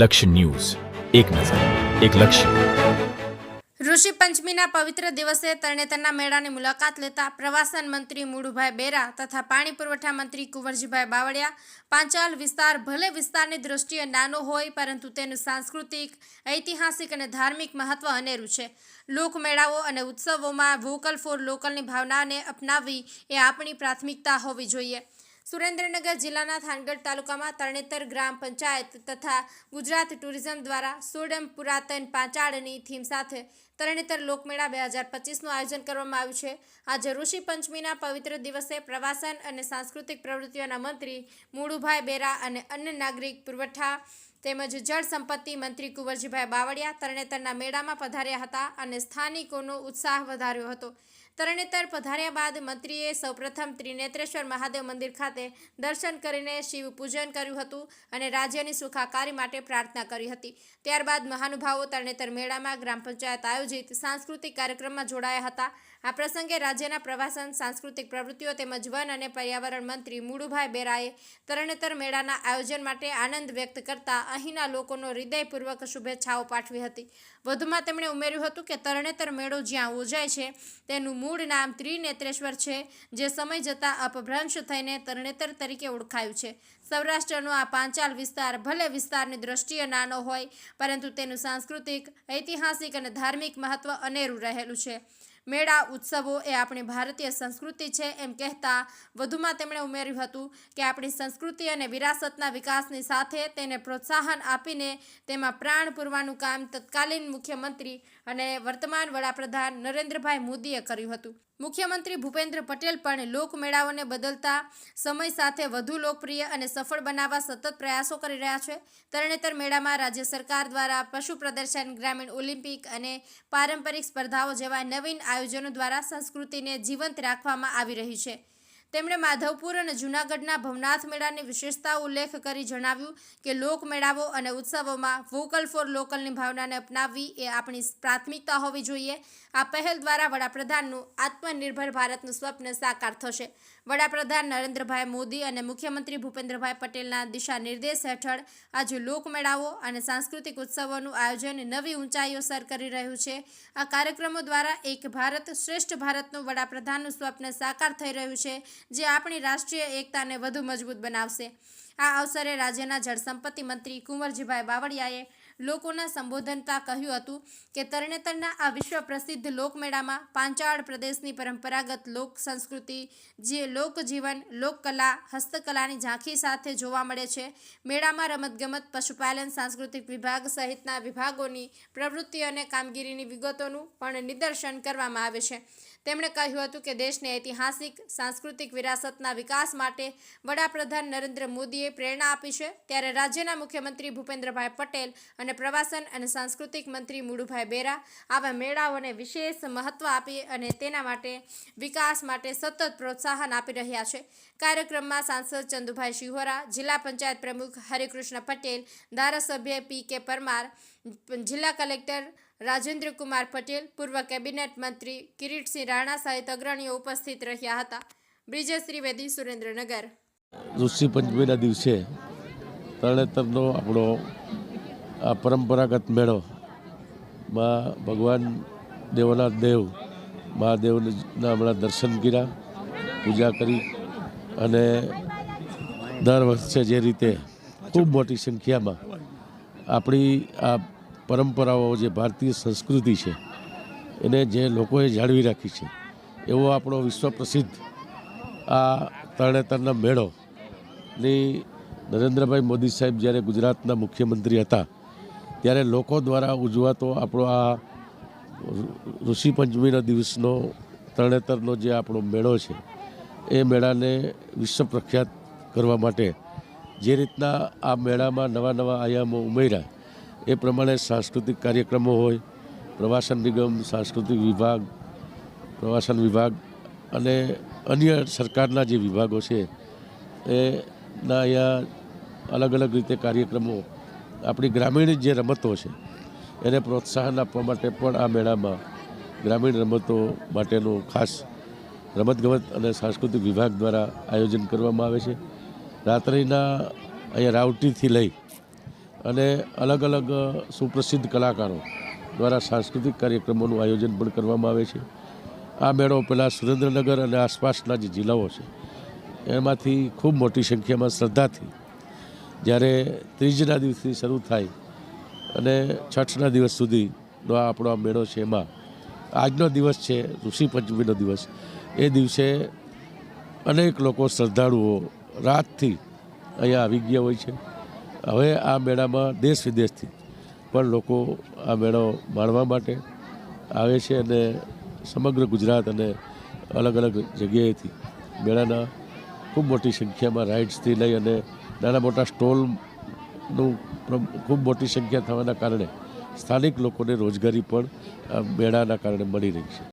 લક્ષ્ય ન્યૂઝ. એક નજર, એક લક્ષ્ય. ઋષિ પંચમીના પવિત્ર દિવસે તરણેતરના મેળાની મુલાકાત લેતા પ્રવાસન મંત્રી મુળુભાઈ બેરા તથા પાણી પુરવઠા મંત્રી કુંવરજીભાઈ બાવળિયા, પાંચાલ વિસ્તાર ભલે વિસ્તારની દ્રષ્ટિએ નાનો હોય પરંતુ તેનું સાંસ્કૃતિક, ઐતિહાસિક અને ધાર્મિક મહત્વ અનેરું છે. લોકમેળાઓ અને ઉત્સવોમાં વોકલ ફોર લોકલની ભાવનાને અપનાવવી એ આપણી પ્રાથમિકતા હોવી જોઈએ. સુરેન્દ્રનગર જિલ્લાના થાનગઢ તાલુકામાં તરણેતર ગ્રામ પંચાયત તથા ગુજરાત ટુરિઝમ દ્વારા સોડમ પુરાતન પાંચાળની થીમ સાથે તરણેતર લોકમેળા બે હજાર પચીસનું આયોજન કરવામાં આવ્યું છે. આજે ઋષિ પંચમીના પવિત્ર દિવસે પ્રવાસન અને સાંસ્કૃતિક પ્રવૃત્તિઓના મંત્રી મુળુભાઈ બેરા અને અન્ય નાગરિક પુરવઠા તેમજ જળ સંપત્તિ મંત્રી કુંવરજીભાઈ બાવળિયા તરણેતરના મેળામાં પધાર્યા હતા અને સ્થાનિકોનો ઉત્સાહ વધાર્યો હતો. તરણેતર પધાર્યા બાદ મંત્રીએ સૌપ્રથમ ત્રિનેત્રેશ્વર મહાદેવ મંદિર ખાતે દર્શન કરીને શિવ પૂજન કર્યું હતું અને રાજ્યની સુખાકારી માટે પ્રાર્થના કરી હતી. ત્યારબાદ મહાનુભાવો તરણેતર મેળામાં ગ્રામ પંચાયત આયોજિત સાંસ્કૃતિક કાર્યક્રમમાં જોડાયા હતા. આ પ્રસંગે રાજ્યના પ્રવાસન, સાંસ્કૃતિક પ્રવૃત્તિઓ તેમજ વન અને પર્યાવરણ મંત્રી મુળુભાઈ બેરાએ તરણેતર મેળાના આયોજન માટે આનંદ વ્યક્ત કરતા અહીંના લોકોનો હૃદયપૂર્વક શુભેચ્છાઓ પાઠવી હતી. વધુમાં તેમણે ઉમેર્યું હતું કે તરણેતર મેળો જ્યાં યોજાય છે, તેનું મૂળ નામ ત્રિનેત્રેશ્વર છે, જે સમય જતાં અપભ્રંશ થઈને તરણેતર તરીકે ઓળખાયું છે. સૌરાષ્ટ્રનો આ પાંચાલ વિસ્તાર ભલે વિસ્તારની દ્રષ્ટિએ નાનો હોય, પરંતુ તેનું સાંસ્કૃતિક, ઐતિહાસિક અને ધાર્મિક મહત્વ અનેરું રહેલું છે. મેળા, ઉત્સવો એ આપણી ભારતીય સંસ્કૃતિ છે એમ કહેતા વધુમાં તેમણે ઉમેર્યું હતું કે આપણી સંસ્કૃતિ અને વિરાસતના વિકાસની સાથે તેને પ્રોત્સાહન આપીને તેમાં પ્રાણ પૂરવાનું કામ તત્કાલીન મુખ્યમંત્રી અને વર્તમાન વડાપ્રધાન નરેન્દ્રભાઈ મોદીએ કર્યું હતું. મુખ્યમંત્રી ભૂપેન્દ્ર પટેલ પણ લોકમેળાઓને બદલતા સમય સાથે વધુ લોકપ્રિય અને સફળ બનાવવા સતત પ્રયાસો કરી રહ્યા છે. તરણેતર મેળામાં રાજ્ય સરકાર દ્વારા પશુ પ્રદર્શન, ગ્રામીણ ઓલિમ્પિક અને પારંપરિક સ્પર્ધાઓ જેવા નવીન આયોજનો દ્વારા સંસ્કૃતિને જીવંત રાખવામાં આવી રહી છે. તેમણે માધવપુર અને જૂનાગઢના ભવનાથ મેળાની વિશેષતા ઉલ્લેખ કરી જણાવ્યું કે લોકમેળાઓ અને ઉત્સવોમાં વોકલ ફોર લોકલની ભાવનાને અપનાવવી એ આપણી પ્રાથમિકતા હોવી જોઈએ. આ પહેલ દ્વારા વડાપ્રધાનનું આત્મનિર્ભર ભારતનું સ્વપ્ન સાકાર થશે. વડાપ્રધાન નરેન્દ્રભાઈ મોદી અને મુખ્યમંત્રી ભૂપેન્દ્રભાઈ પટેલના દિશા નિર્દેશ હેઠળ આજે લોકમેળાઓ અને સાંસ્કૃતિક ઉત્સવોનું આયોજન નવી ઊંચાઈઓ સર કરી રહ્યું છે. આ કાર્યક્રમો દ્વારા એક ભારત શ્રેષ્ઠ ભારતનું વડાપ્રધાનનું સ્વપ્ન સાકાર થઈ રહ્યું છે. જે આપણી રાષ્ટ્રીય એકતાને વધુ મજબૂત બનાવશે. આ અવસરે રાજ્યના જળસંપત્તિ મંત્રી કુંવરજીભાઈ બાવળિયાએ લોકોના સંબોધનતા કહ્યું હતું કે તરણેતરના આ વિશ્વ પ્રસિદ્ધ લોકમેળામાં પાંચાળ પ્રદેશની પરંપરાગત લોક સંસ્કૃતિ, જે લોકજીવન લોકકલા હસ્તકલાની ઝાંખી સાથે જોવા મળે છે. મેળામાં રમતગમત, પશુપાલન, સાંસ્કૃતિક વિભાગ સહિતના વિભાગોની પ્રવૃત્તિ અને કામગીરીની વિગતોનું પણ નિદર્શન કરવામાં આવે છે. તેમણે કહ્યું હતું કે દેશને ઐતિહાસિક, સાંસ્કૃતિક વિરાસતના વિકાસ માટે વડાપ્રધાન નરેન્દ્ર મોદીએ પ્રેરણા આપી છે, ત્યારે રાજ્યના મુખ્યમંત્રી ભૂપેન્દ્રભાઈ પટેલ અને પ્રવાસન અને સાંસ્કૃતિક મંત્રી મુળુભાઈ બેરા આવા મેળાઓને વિશેષ મહત્વ આપી અને તેના માટે વિકાસ માટે સતત પ્રોત્સાહન આપી રહ્યા છે. કાર્યક્રમમાં સાંસદ ચંદુભાઈ શિહોરા, જિલ્લા પંચાયત પ્રમુખ હરિકૃષ્ણ પટેલ, ધારાસભ્ય પી કે પરમાર, જિલ્લા કલેક્ટર રાજેન્દ્ર કુમાર પટેલ, પૂર્વ કેબિનેટ મંત્રી કિરીટસિંહ રાણા સહિત અગ્રણીઓ ઉપસ્થિત રહ્યા હતા. બ્રિજેશ ત્રિવેદી સુરેન્દ્રનગર. ઋષિ પંચમીના દિવસે તરણેતરનો આપણો આ પરંપરાગત મેળો, માં ભગવાન દેવના દેવ, મહાદેવના હમણાં દર્શન કર્યા, પૂજા કરી અને દર વર્ષે જે રીતે ખૂબ મોટી સંખ્યામાં આપણી આ પરંપરાઓ જે ભારતીય સંસ્કૃતિ છે, એને જે લોકોએ જાળવી રાખી છે, એવો આપણો વિશ્વ પ્રસિદ્ધ આ તરણેતરના મેળો ની નરેન્દ્રભાઈ મોદી સાહેબ જ્યારે ગુજરાતના મુખ્યમંત્રી હતા, ત્યારે લોકો દ્વારા ઉજવાતો આપણો આ ઋષિ પંચમીના દિવસનો તરણેતરનો જે આપણો મેળો છે, એ મેળાને વિશ્વ પ્રખ્યાત કરવા માટે જે રીતના આ મેળામાં નવા નવા આયામો ઉમેર્યા, એ પ્રમાણે સાંસ્કૃતિક કાર્યક્રમો હોય, પ્રવાસન નિગમ, સાંસ્કૃતિક વિભાગ, પ્રવાસન વિભાગ અને અન્ય સરકારના જે વિભાગો છે એના અહીંયા અલગ અલગ રીતે કાર્યક્રમો. આપણી ગ્રામીણ જે રમતો છે, એને પ્રોત્સાહન આપવા માટે પણ આ મેળામાં ગ્રામીણ રમતો માટેનું ખાસ રમતગમત અને સાંસ્કૃતિક વિભાગ દ્વારા આયોજન કરવામાં આવે છે. રાત્રિના અહીંયા રાવટીથી લઈ અને અલગ અલગ સુપ્રસિદ્ધ કલાકારો દ્વારા સાંસ્કૃતિક કાર્યક્રમોનું આયોજન પણ કરવામાં આવે છે. આ મેળો પહેલાં સુરેન્દ્રનગર અને આસપાસના જે જિલ્લાઓ છે એમાંથી ખૂબ મોટી સંખ્યામાં શ્રદ્ધાથી જ્યારે ત્રીજના દિવસથી શરૂ થાય અને છઠના દિવસ સુધીનો આ આપણો આ મેળો છે એમાં. આજનો દિવસ છે, ઋષિ પંચમીનો દિવસ. એ દિવસે અનેક લોકો શ્રદ્ધાળુઓ રાતથી અહીંયા આવી ગયા હોય છે. હવે આ મેળામાં દેશ વિદેશથી પણ લોકો આ મેળો માણવા માટે આવે છે અને સમગ્ર ગુજરાત અને અલગ અલગ જગ્યાએથી મેળાના ખૂબ મોટી સંખ્યામાં રાઇડ્સથી લઈ અને નાના મોટા સ્ટોલનું ખૂબ મોટી સંખ્યા થવાના કારણે સ્થાનિક લોકોને રોજગારી પણ મેળાના કારણે મળી રહી છે.